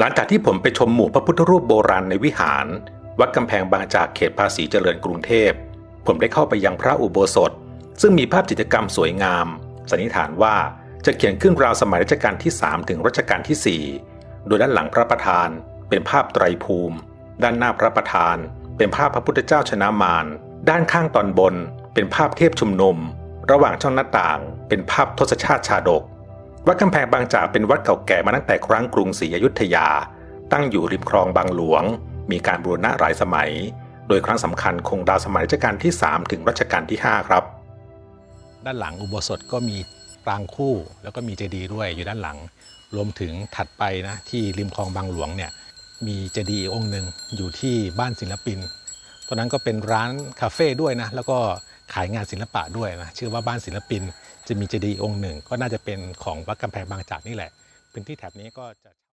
หลังจากที่ผมไปชมหมู่พระพุทธรูปโบราณในวิหาร วัดกำแพงบางจากเขตภาษีเจริญกรุงเทพ ผมได้เข้าไปยังพระอุโบสถ ซึ่งมีภาพจิตรกรรมสวยงาม สันนิษฐานว่าจะเขียนขึ้นราวสมัยรัชกาลที่ 3 ถึงรัชกาลที่ 4 โดยด้านหลังพระประธาน เป็นภาพไตรภูมิ ด้านหน้าพระประธาน เป็นภาพพระพุทธเจ้าชนะมารด้านข้างตอนบน เป็นภาพเทพชุมนุม ระหว่างช่องหน้าต่าง เป็นภาพทศชาติชาดก วัดกำแพงบางจากเป็นวัดเก่าแก่มาตั้งแต่ครั้งกรุงศรีอยุธยา ตั้งอยู่ริมคลองบางหลวง มีการบูรณะหลายสมัย โดยครั้งสำคัญคงราวสมัยรัชกาลที่ 3 ถึงรัชกาลที่ 5 ครับ ด้านหลังอุโบสถก็มีปรางคู่ แล้วก็มีเจดีย์ด้วยอยู่ด้านหลัง รวมถึงถัดไปนะที่ริมคลองบางหลวงเนี่ยมีเจดีย์องค์หนึ่งอยู่ที่บ้านศิลปินตอนนั้นก็เป็นร้านคาเฟ่ด้วยนะแล้วก็ ขายงานศิลปะด้วยนะชื่อว่าบ้านศิลปิน จะมีเจดีย์องค์หนึ่ง ก็น่าจะเป็นของวัดกำแพงบางจากนี่แหละ พื้นที่แถบนี้ก็จะ